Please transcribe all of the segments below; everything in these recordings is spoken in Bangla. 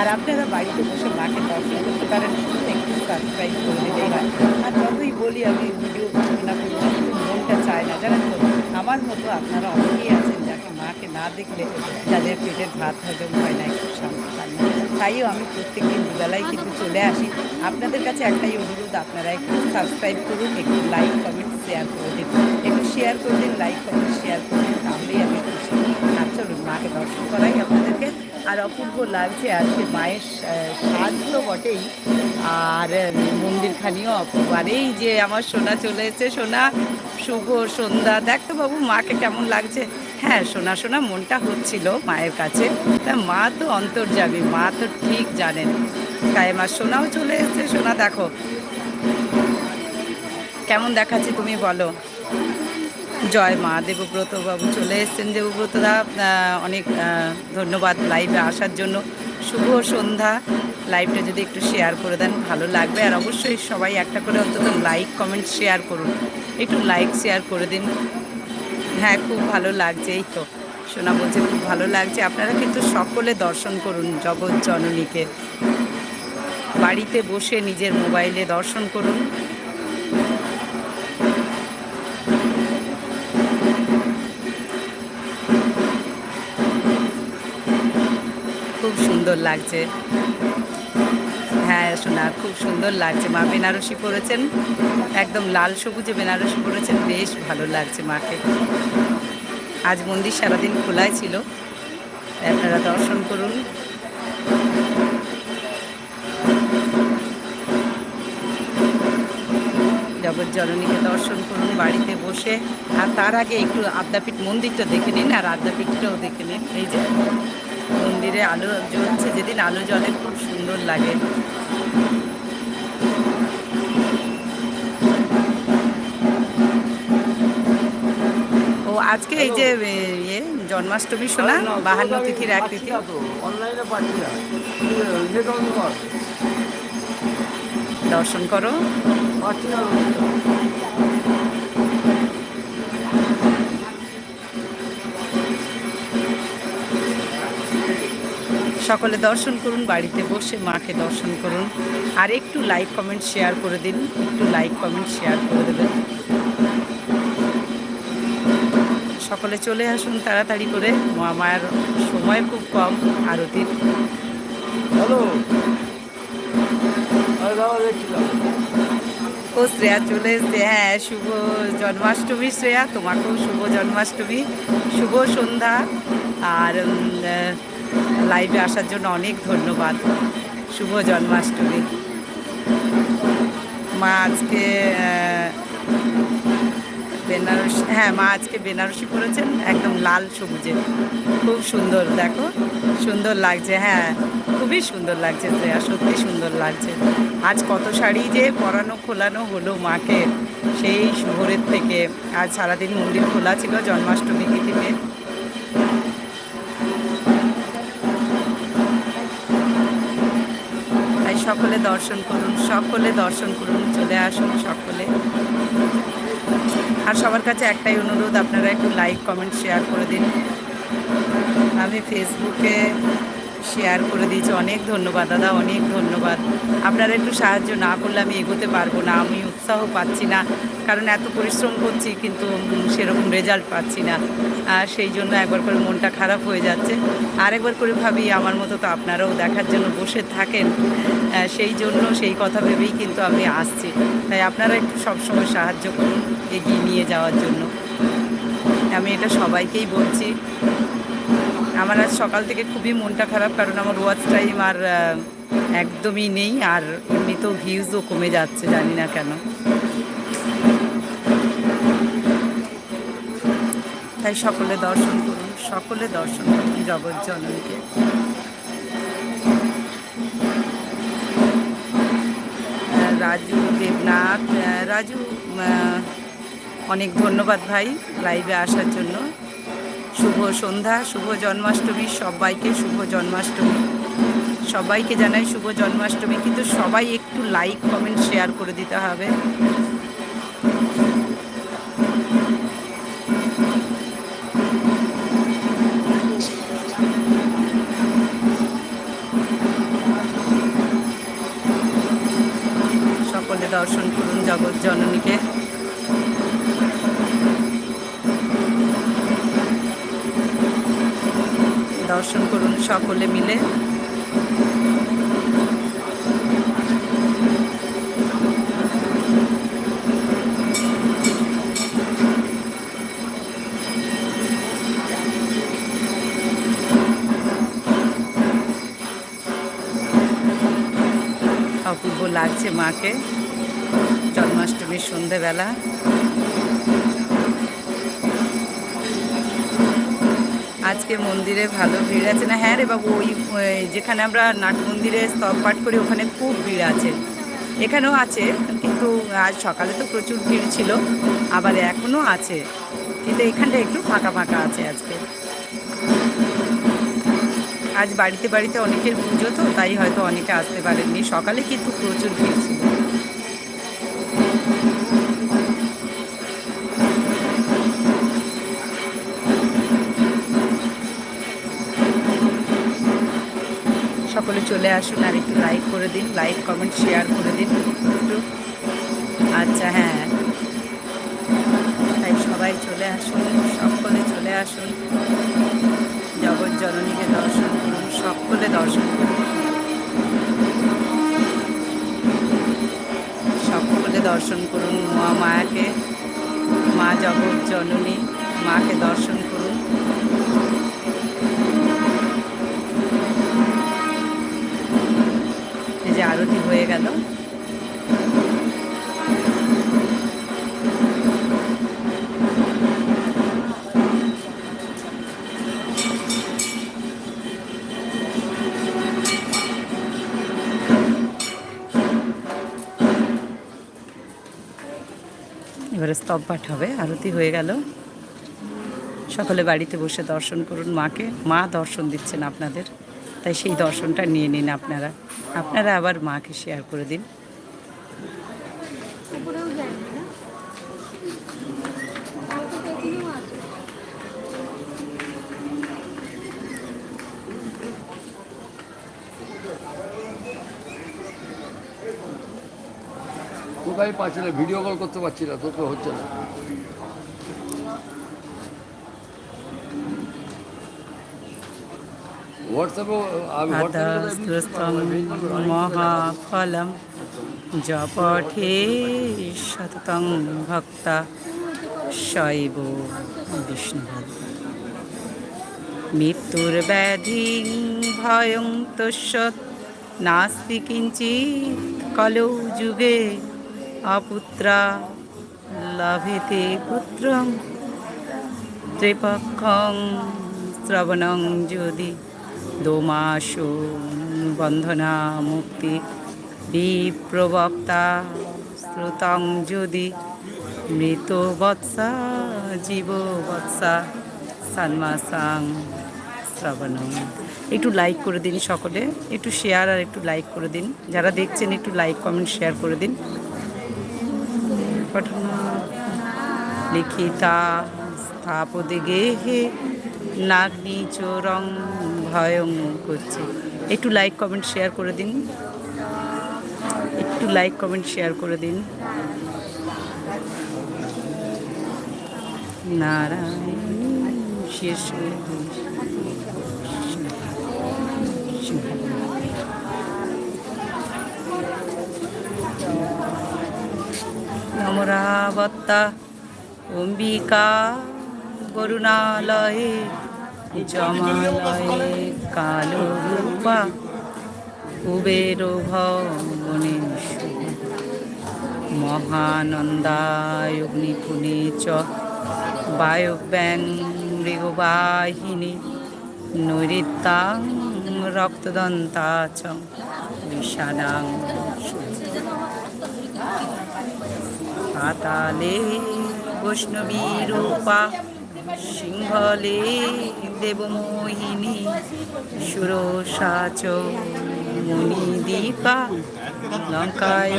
আর আপনারা বাড়িতে বসে মাকে দর্শন করতে পারেন একটু সাবস্ক্রাইব করে দিলেই হয়। আর যতই বলি আমি ভিডিও করব না কিন্তু মনটা চায় না। জানেন তো, আমার মতো আপনারা অনেকেই আছেন যাকে মাকে না দেখলে যাদের পেটের ভাত হজম হয় না, একটু শান্তি পায় না তাইও আমি প্রত্যেক দিন দুবেলায় কিন্তু চলে আসি। আপনাদের কাছে একটাই অনুরোধ, আপনারা একটু সাবস্ক্রাইব করুন, একটু লাইক কমেন্ট শেয়ার করে দিন। একটু শেয়ার করে দিন লাইক কমেন্ট শেয়ার করে দিন, তাহলেই আমি খুশি। আর চলুন মাকে দর্শন করাই আপনাদেরকে। আর অপূর্ব লাগছে আজকে মায়ের আহ, সাজ তো বটেই। আর মন্দিরখানিও অপূর্ব। আর এই যে আমার সোনা চলে এসেছে সোনা শুভ সন্ধ্যা। দেখ তো বাবু মাকে কেমন লাগছে? হ্যাঁ সোনা সোনা মনটা হচ্ছিল মায়ের কাছে। তা মা তো অন্তর্যামী মা তো ঠিক জানেন। তাই আমার সোনাও চলে এসেছে। সোনা দেখো। কেমন দেখাচ্ছি তুমি বলো। জয় মা দেবব্রত বাবু চলে এসেছেন। দেবব্রত দা আহ, অনেক ধন্যবাদ লাইভে আসার জন্য। শুভ সন্ধ্যা। লাইভটা যদি একটু শেয়ার করে দেন ভালো লাগবে। আর অবশ্যই সবাই একটা করে অন্তত লাইক কমেন্ট শেয়ার করুন। একটু লাইক শেয়ার করে দিন। হ্যাঁ খুব ভালো লাগছে। এই তো শোনা বলছে খুব ভালো লাগছে। আপনারা কিন্তু সকলে দর্শন করুন জগৎ জননীকে। বাড়িতে বসে নিজের মোবাইলে দর্শন করুন। সুন্দর লাগছে। হ্যাঁ শোনা খুব সুন্দর লাগছে। মা বেনারসি পরেছেন, একদম লাল সবুজে বেনারসি পরেছেন, বেশ ভালো লাগছে মাকে। আজ মন্দির সারাদিন খোলাই ছিল, আপনারা দর্শন করুন। জননীকে দর্শন করুন বাড়িতে বসে। আর তার আগে একটু আদ্যাপীঠ মন্দিরটা দেখে নিন, আর আদ্যাপীঠটাও দেখে নিন। এই যে মন্দিরে আলো জ্বলছে যেদিন আলো জ্বলে খুব সুন্দর লাগে। ও আজকে এই যে ইয়ে জন্মাষ্টমী শোনা বাহান্ন তিথির এক তিথি। কর দর্শন করো। সকলে দর্শন করুন বাড়িতে বসে মাকে দর্শন করুন। আর একটু লাইক কমেন্ট শেয়ার করে দিন। একটু লাইক কমেন্ট শেয়ার করে দেবেন। সকলে চলে আসুন তাড়াতাড়ি করে। মা মায়ের সময় খুব কম আরতির। হ্যালো। ও শ্রেয়া চলে এসছে। হ্যাঁ শুভ জন্মাষ্টমী শ্রেয়া। তোমাকেও শুভ জন্মাষ্টমী। শুভ সন্ধ্যা। আর লাইভে আসার জন্য অনেক ধন্যবাদ। শুভ জন্মাষ্টমী। মা আজকে বেনারসি হ্যাঁ মা আজকে বেনারসি পরেছেন একদম লাল সবুজে। খুব সুন্দর, দেখো, সুন্দর লাগছে হ্যাঁ খুবই সুন্দর লাগছে শ্রেয়া, সত্যি সুন্দর লাগছে। আজ কত শাড়ি যে পরানো খোলানো হলো মাকে, সেই শহরের থেকে। আজ সারাদিন মন্দির খোলা ছিল জন্মাষ্টমী তিথিতে। সকলে দর্শন করুন, সকলে দর্শন করুন, চলে আসুন সকলে। আর সবার কাছে একটাই অনুরোধ, আপনারা একটু লাইক কমেন্ট শেয়ার করে দিন। আমি ফেসবুকে শেয়ার করে দিয়েছি। অনেক ধন্যবাদ, দাদা, অনেক ধন্যবাদ। আপনারা একটু সাহায্য না করলে আমি এগোতে পারব না, আমি উৎসাহ পাচ্ছি না, কারণ এত পরিশ্রম করছি কিন্তু সেরকম রেজাল্ট পাচ্ছি না। সেই জন্য একবার করে মনটা খারাপ হয়ে যাচ্ছে। আরেকবার করে ভাবি, আমার মতো তো আপনারাও দেখার জন্য বসে থাকেন। সেই জন্য সেই কথা ভেবেই কিন্তু আমি আসছি। তাই আপনারা একটু সবসময় সাহায্য করুন, এগিয়ে নিয়ে যাওয়ার জন্য। আমি এটা সবাইকেই বলছি। আমার আজ সকাল থেকে খুবই মনটা খারাপ, কারণ আমার ওয়াচ টাইম আর একদমই নেই, আর এমনিতেও ভিউজও কমে যাচ্ছে, জানি না কেন। তাই সকলে দর্শন করুন, সকলে দর্শন করুন জগৎ জননীকে রাজু দেবনাথ রাজু অনেক ধন্যবাদ ভাই লাইভে আসার জন্য। শুভ সন্ধ্যা, শুভ জন্মাষ্টমী, সবাইকে শুভ জন্মাষ্টমী। সবাইকে জানাই শুভ জন্মাষ্টমী, কিন্তু সবাই একটু লাইক কমেন্ট শেয়ার করে দিতে হবে। সকলে দর্শন করুন জগৎ জননীকে। দর্শন করুন সকলে মিলে। অপূর্ব লাগছে মাকে। জন্মাষ্টমীর সন্ধেবেলা। আজকে মন্দিরে ভালো ভিড় আছে। না হ্যাঁ রে বাবু, ওই যেখানে আমরা নাট মন্দিরে স্তব পাঠ করি, ওখানে খুব ভিড় আছে। এখানেও আছে, কিন্তু আজ সকালে তো প্রচুর ভিড় ছিল, আবার এখনও আছে। কিন্তু এখানটা একটু ফাঁকা ফাঁকা আছে আজকে। আজ বাড়িতে বাড়িতে অনেকের পুজো তো, তাই হয়তো অনেকে আসতে পারেননি। সকালে কিন্তু প্রচুর ভিড় ছিল। সকলে চলে আসুন আর একটু লাইক করে দিন লাইক কমেন্ট শেয়ার করে দিন। আচ্ছা হ্যাঁ। তাই সবাই চলে আসুন, সকলে চলে আসুন। জগৎ জননীকে দর্শন করুন, সকলে দর্শন করুন। সকলে দর্শন করুন মা মায়াকে মা জগৎ জননী, মাকে দর্শন যে আরতি হয়ে গেল। এবারে স্তব পাঠ হবে, আরতি হয়ে গেল। সকলে বাড়িতে বসে দর্শন করুন মাকে। মা দর্শন দিচ্ছেন আপনাদের। তাই সেই দর্শনটা নিয়ে নিন আপনারা। আপনারা আবার মাকে শেয়ার করে দিন। পাচ্ছি না? ভিডিও কল করতে পারছি না তো হচ্ছে না। আদাস্তং মহাফলম জপঠে শততং ভক্তা শৈব বিষ্ণু। মৃত্যুর ব্যাধি ভয়ং তস্য নাস্তি কিঞ্চিৎ কলৌ যুগে অপুত্রা লভেতে পুত্রং ত্রিপক্ষং শ্রবণং যদি। দোমাস বন্ধনা মুক্তি, বিপ্রবক্তা, শ্রুতং যদি মৃত বৎসা জীব বৎসা সান্মাসাং, শ্রবণং। একটু লাইক করে দিন সকলে, একটু শেয়ার আর একটু লাইক করে দিন। যারা দেখছেন, একটু লাইক কমেন্ট শেয়ার করে দিন। পঠনা লিখিতা, স্থাপদে গেহে নাগ্নি চোরং ভয়ং করছে। একটু লাইক কমেন্ট শেয়ার করে দিন। একটু লাইক কমেন্ট শেয়ার করে দিন। নারায়ণ, শেষ অম্বিকা করুণালয়ে জমালয়ে কালো রূপা কুবের ভবনেশ মহানন্দায় অগ্নিপুনে চ বায়ব্যাং মৃগবাহিনী নৈরিত্যাং রক্তদন্তা চ বিষাদাং পাতালে বৈষ্ণবী রূপা সিংহলে দেবমোহিনী সুরসাচ মুনিদীপা লঙ্কায়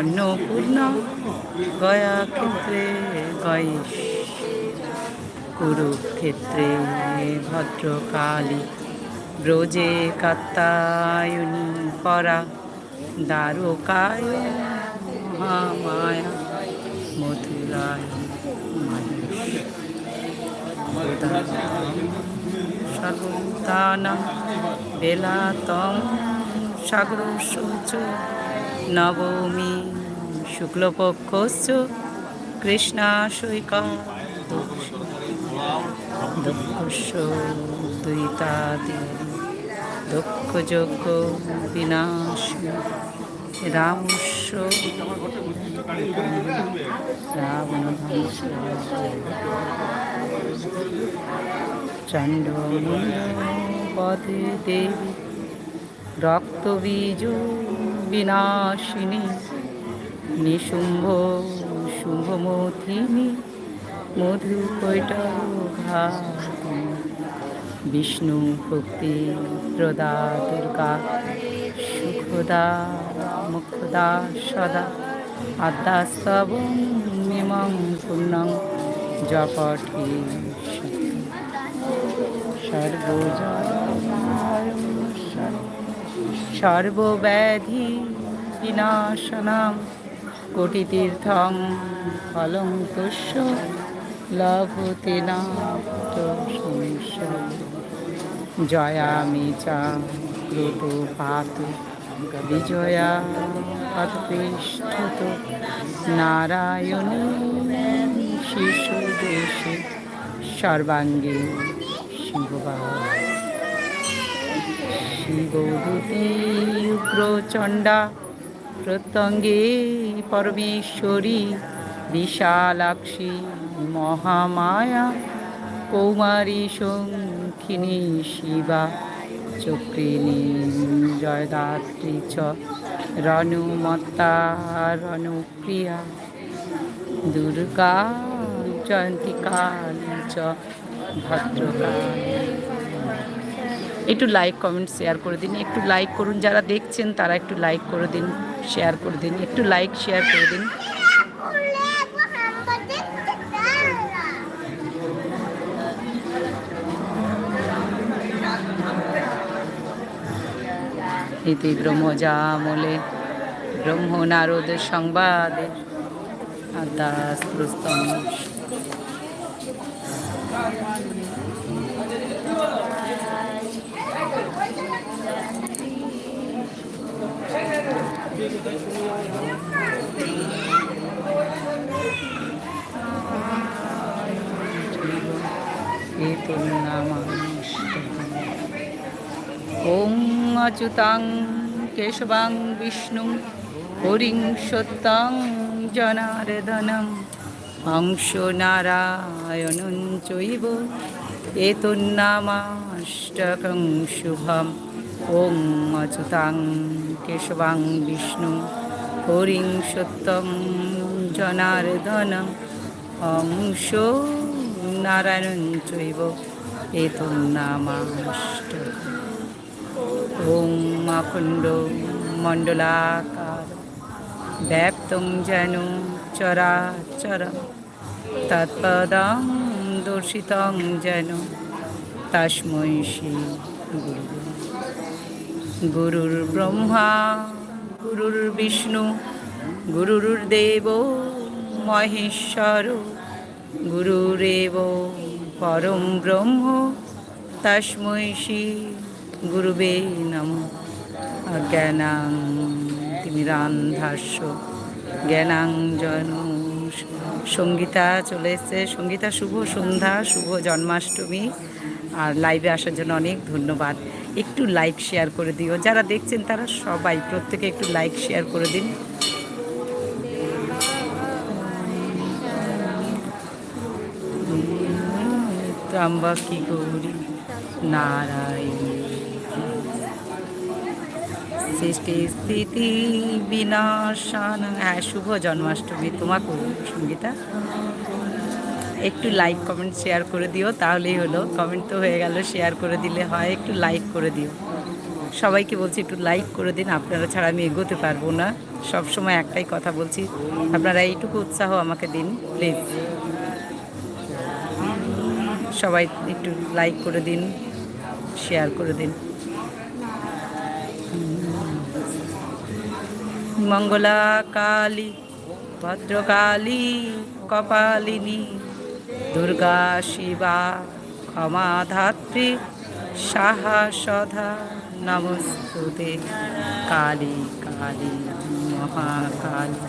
অন্নপূর্ণা গয়া ক্ষেত্রে গয়েশ, কুরুক্ষেত্রে ভদ্রকালী, ব্রজে কাত্তায়নী পরা, দ্বারকায় মহামায়া, মথুরায় সর্বতানা বেলাতম সাগর সূচ নবমী শুক্লপক্ষস্য কৃষ্ণাশৈকা দুঃখস্য দ্বৈতাদি দুঃখযোগ্য বিনাশ রামস্য রাবণ চণ্ডমুণ্ডপদে দেবী রক্তবীজ বিনাশিনী। নিশুম্ভ শুম্ভমথিনী মধু কৈটঘা বিষ্ণু ভক্তি প্রদা দুর্গা, সুখদা, মুখদা সদা। আদ্যাস্তব মিমং পূর্ণং জপঠি সর্বব্যাধি বিনাশনাম, কোটিতীর্থং ফলং তুষ্য লভতে না জয়ামি চা ক্রুত পাত বিজয়া পতিষ্ঠত নারায়ণী শিশু দেশে সর্বাঙ্গে শিবা শিবভূতি প্রত্যঙ্গে পরমেশ্বরী বিশালাক্ষী মহামায়া কৌমারী শঙ্খিনী শিবা চক্রিণী জয়দাত্রী চ রণুমত্তা রণুপ্রিয়া দুর্গা কালী চ ভদ্রকালী একটু লাইক কমেন্ট শেয়ার করে দিন। একটু লাইক করুন। যারা দেখছেন, তারা একটু লাইক করে দিন শেয়ার করে দিন। একটু লাইক শেয়ার করে দিন। ইতি ব্রহ্মজামলে ব্রহ্ম নারদ সংবাদে ওং অচ্যুতাং কেশবাং বিষ্ণু হরিং সত্যাং জনার্দনম হংস নারায়ণ চৈব এতন্নামাষ্টকং শুভম ওং অচ্যুতাং কেশবাং বিষ্ণু হরিং সত্যম জনার্দন অংশ নারায়ণ চৈব এতম নামাষ্ট ওং মাখণ্ড মণ্ডলাকার ব্যাপ্তং যেন চরাচরম তৎপদম দর্শিত যেন তস্মৈ শ্রী গুরু গুরুর ব্রহ্মা, গুরুর বিষ্ণু, গুরুর দেব, মহেশ্বর, গুরুরেব, পরম ব্রহ্ম, তস্মৈ গুরুবে নম। অজ্ঞানাং তিমিরান্ধাস্য জ্ঞানাঞ্জন সঙ্গীতা চলে এসছে। সঙ্গীতা শুভ সন্ধ্যা, শুভ জন্মাষ্টমী। আর লাইভে আসার জন্য অনেক ধন্যবাদ। একটু লাইক শেয়ার করে দিও। যারা দেখছেন তারা সবাই প্রত্যেকে একটু লাইক শেয়ার করে দিন। ত্রম্বকী গৌরী নারায়ণ। স্থিতি বিনাশান। হ্যাঁ শুভ জন্মাষ্টমী। তোমাকে সঙ্গীতা। একটু লাইক কমেন্ট শেয়ার করে দিও, তাহলেই হলো। কমেন্ট তো হয়ে গেল শেয়ার করে দিলে হয়, একটু লাইক করে দিও। সবাইকে বলছি, একটু লাইক করে দিন, আপনারা ছাড়া আমি এগোতে পারব না। সব সময় একটাই কথা বলছি, আপনারা এইটুকু উৎসাহ আমাকে দিন প্লিজ সবাই একটু লাইক করে দিন শেয়ার করে দিন। মঙ্গলা কালী ভদ্রকালী, কপালিনী। দুর্গা, শিবা ক্ষমা ধাত্রী সাহা, সধা, নমস্তুতে। কালী কালী, মহাকালী,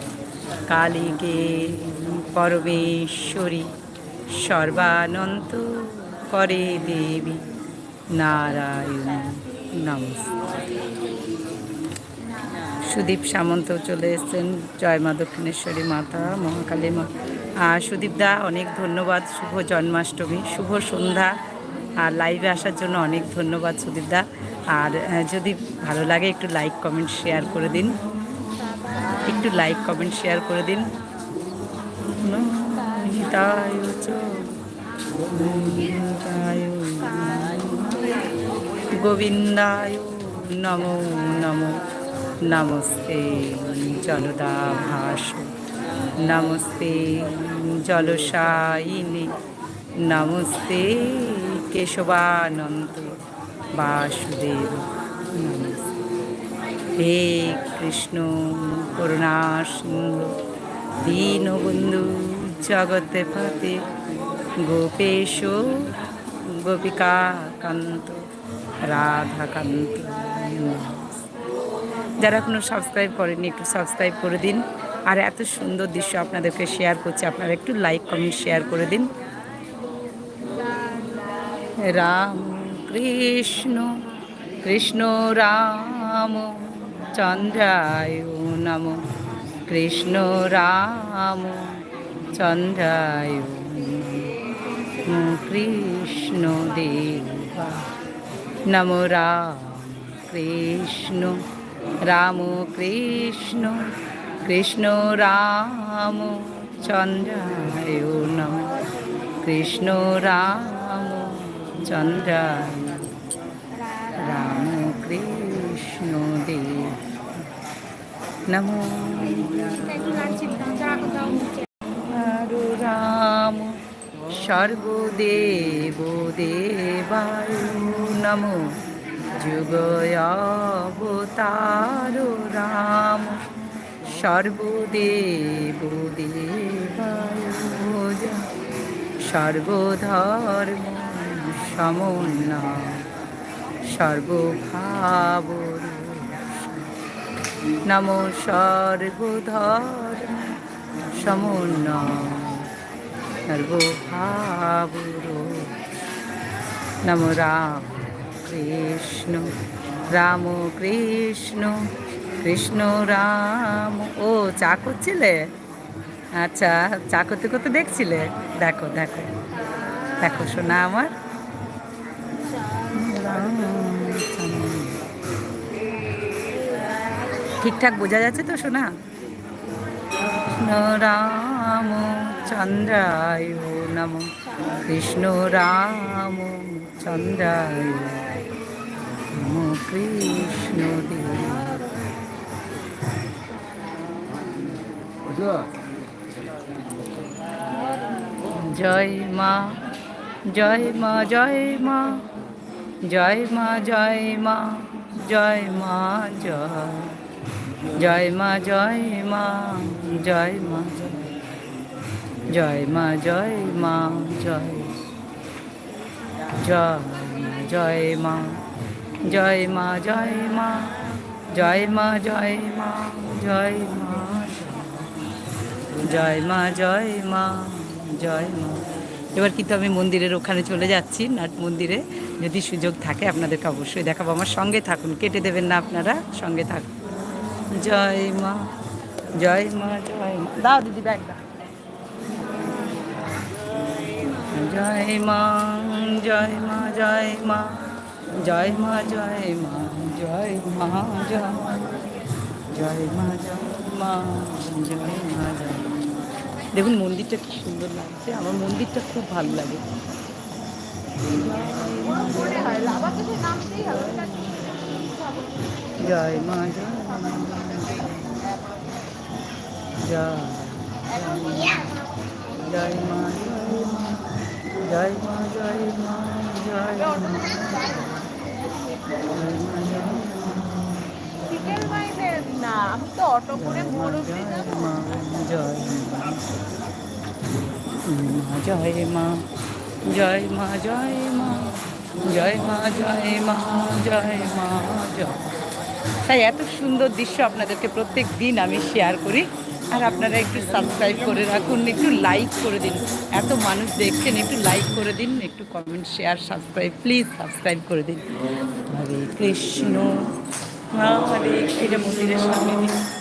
কালীকে পরমেশ্বরী সর্বানন্ত করে দেবী, নারায়ণ নমস্তে সুদীপ সামন্ত চলে এসেছেন, জয় মা দক্ষিণেশ্বরী মাতা, মহাকালী মা আর সুদীপ দা, অনেক ধন্যবাদ, শুভ জন্মাষ্টমী, শুভ সন্ধ্যা, আর লাইভে আসার জন্য অনেক ধন্যবাদ সুদীপ দা। আর যদি ভালো লাগে একটু লাইক কমেন্ট শেয়ার করে দিন। একটু লাইক কমেন্ট শেয়ার করে দিন। গোবিন্দায় নমো নমো। নমস্তে। জলদা ভাস নমস্তে, জলসায়িনী, নমস্তে, কেশবানন্দ, বাসুদেব হে কৃষ্ণ করুণা সিংহ দীনবন্ধু জগতে পাতে গোপেশ গোপিকা কান্ত রাধাকান্ত যারা এখনও সাবস্ক্রাইব করেনি একটু সাবস্ক্রাইব করে দিন। আর এত সুন্দর দৃশ্য আপনাদেরকে শেয়ার করছি। আপনারা একটু লাইক কমেন্ট শেয়ার করে দিন। রাম কৃষ্ণ কৃষ্ণ রাম, চন্দ্রায় নম। কৃষ্ণ রাম, চন্দ্রায় কৃষ্ণ দেবা। নম রাম কৃষ্ণ রাম কৃষ্ণ। কৃষ্ণ রাম চন্দ্রায় নম। কৃষ্ণ রাম চন্দ্রায় রাম কৃষ্ণ দেব। নমো রাম। সর্বদেব দেবায় নমো। যুগয়াবতার রাম। সর্বদেব দেবায় সর্বধর্ম সমন্বয় সর্বভাব নমো সর্বধর্ম সমন্বয় সর্বভাব নমো রাম কৃষ্ণ রাম কৃষ্ণ। কৃষ্ণ রাম। ও, চা করছিলে? আচ্ছা চা করতে করতে দেখছিলে? দেখো দেখো। দেখো শোনা আমার। ঠিকঠাক বোঝা যাচ্ছে তো শোনা কৃষ্ণ রাম, চন্দ্রায় নম। কৃষ্ণ রাম, চন্দ্রায় নম। কৃষ্ণ দেব। জয় মা জয় মা জয় মা জয় মা জয় মা জয় মা জয় জয় মা জয় মা জয় মা জয় মা জয় মা জয় জয় জয় মা জয় মা জয় মা জয় মা জয় মা জয় মা জয় মা জয় মা জয় মা এবার কিন্তু আমি মন্দিরের ওখানে চলে যাচ্ছি নাট মন্দিরে যদি সুযোগ থাকে আপনাদেরকে অবশ্যই দেখাবো আমার সঙ্গে থাকুন কেটে দেবেন না আপনারা সঙ্গে থাকুন জয় মা জয় মা জয় মা দাও দিদি ব্যাগ দাও জয় মা জয় মা জয় মা জয় মা জয় মা জয় মা জয় জয় মা জয় মা জয় মা জয় দেখুন মন্দিরটা কি সুন্দর লাগছে আমার মন্দিরটা খুব ভালো লাগে জয় মা জয় মা জয় মা জয় মা জয় মা না আমি তো অটো করে জয় মা জয় মা জয় মা জয় মা জয় মা জয় মা জয় মা, জয় তাই এত সুন্দর দৃশ্য আপনাদেরকে প্রত্যেক দিন আমি শেয়ার করি। আর আপনারা একটু সাবস্ক্রাইব করে রাখুন, একটু লাইক করে দিন। এত মানুষ দেখছেন, একটু লাইক করে দিন, একটু comment share subscribe please subscribe করে দিন। হরে কৃষ্ণ। হরে এটা মন্দিরের সামনে দিন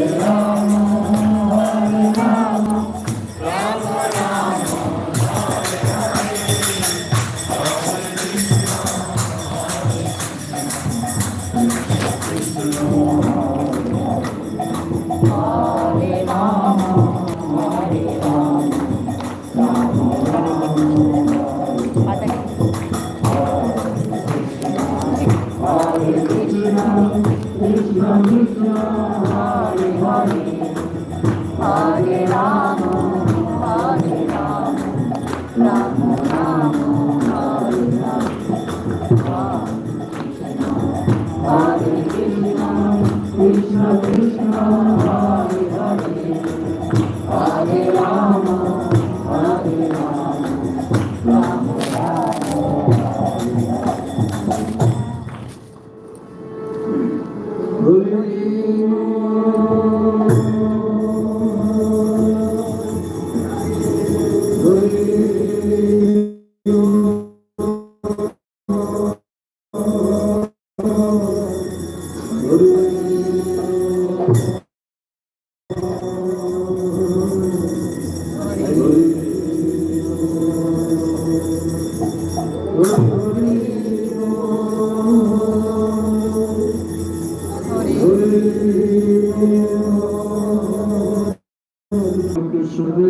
Ram சொல்லு